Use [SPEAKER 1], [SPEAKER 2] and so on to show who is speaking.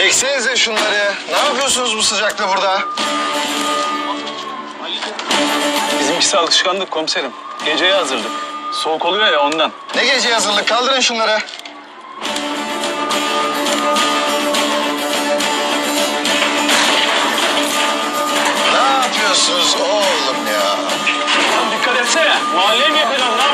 [SPEAKER 1] Çeksenize şunları. Ne yapıyorsunuz bu sıcakta burada?
[SPEAKER 2] Bizimkisi alışkanlık komiserim. Geceye hazırlık. Soğuk oluyor ya ondan.
[SPEAKER 1] Ne gece hazırlık? Kaldırın şunları. Ne yapıyorsunuz oğlum ya?
[SPEAKER 2] Dikkat etsene. Mahalleye mi lan.